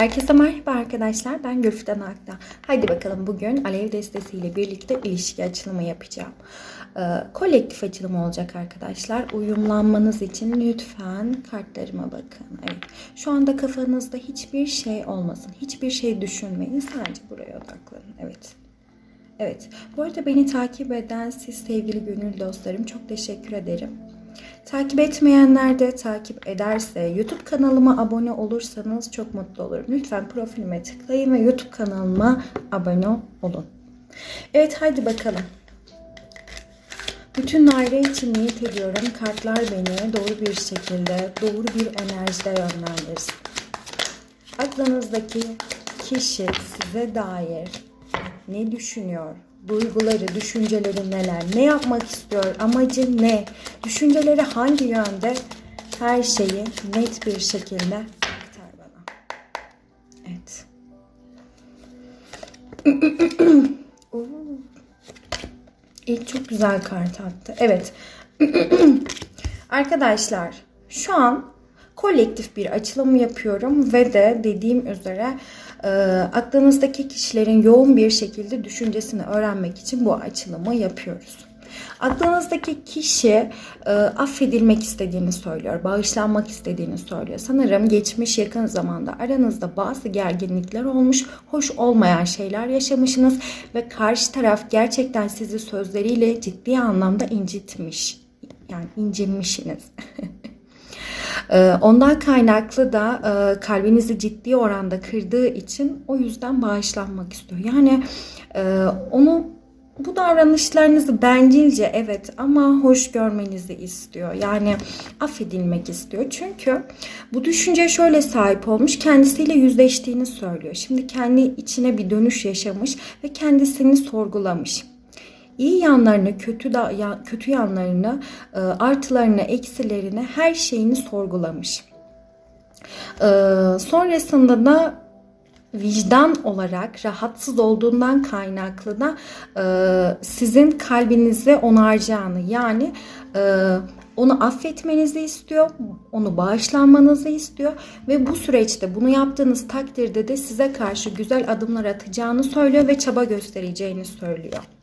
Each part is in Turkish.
Herkese merhaba arkadaşlar. Ben Gülfidan Akta. Haydi bakalım bugün Alev destesiyle birlikte ilişki açılımı yapacağım. Ee, kolektif açılım olacak arkadaşlar. Uyumlanmanız için lütfen kartlarıma bakın. Evet. Şu anda kafanızda hiçbir şey olmasın. Hiçbir şey düşünmeyin. Sadece buraya odaklanın. Evet. Evet. Bu arada beni takip eden siz sevgili gönül dostlarım çok teşekkür ederim. Takip etmeyenler de takip ederse, YouTube kanalıma abone olursanız çok mutlu olurum. Lütfen profilime tıklayın ve YouTube kanalıma abone olun. Evet haydi bakalım. Bütün daire için niyet ediyorum. Kartlar beni doğru bir şekilde, doğru bir enerjide yönlendirsin. Aklınızdaki kişi size dair ne düşünüyor? Duyguları, düşünceleri neler? Ne yapmak istiyor? Amacı ne? Düşünceleri hangi yönde? Her şeyi net bir şekilde aktar bana. Evet. İlk çok güzel kart attı. Evet. Arkadaşlar şu an kolektif bir açılım yapıyorum ve de dediğim üzere e, aklınızdaki kişilerin yoğun bir şekilde düşüncesini öğrenmek için bu açılımı yapıyoruz. Aklınızdaki kişi e, affedilmek istediğini söylüyor, bağışlanmak istediğini söylüyor. Sanırım geçmiş yakın zamanda aranızda bazı gerginlikler olmuş, hoş olmayan şeyler yaşamışsınız ve karşı taraf gerçekten sizi sözleriyle ciddi anlamda incitmiş. Yani incinmişsiniz. Ee, Ondan kaynaklı da e, kalbinizi ciddi oranda kırdığı için o yüzden bağışlanmak istiyor. Yani e, onu bu davranışlarınızı bencilce evet ama hoş görmenizi istiyor. Yani affedilmek istiyor. Çünkü bu düşünceye şöyle sahip olmuş kendisiyle yüzleştiğini söylüyor. Şimdi kendi içine bir dönüş yaşamış ve kendisini sorgulamış iyi yanlarını, kötü da ya, kötü yanlarını, e, artılarını, eksilerini, her şeyini sorgulamış. E, sonrasında da vicdan olarak rahatsız olduğundan kaynaklı da e, sizin kalbinize onaracağını yani onu affetmenizi istiyor, onu bağışlanmanızı istiyor ve bu süreçte bunu yaptığınız takdirde de size karşı güzel adımlar atacağını söylüyor ve çaba göstereceğini söylüyor.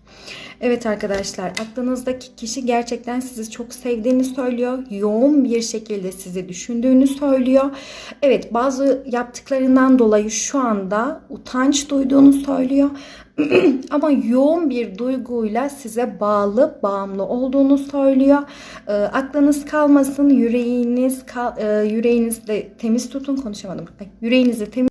Evet arkadaşlar aklınızdaki kişi gerçekten sizi çok sevdiğini söylüyor. Yoğun bir şekilde sizi düşündüğünü söylüyor. Evet bazı yaptıklarından dolayı şu anda utanç duyduğunu söylüyor. Ama yoğun bir duyguyla size bağlı, bağımlı olduğunu söylüyor. E, aklınız kalmasın, yüreğiniz kal, e, yüreğinizde temiz tutun konuşamadım. Yüreğinizi temiz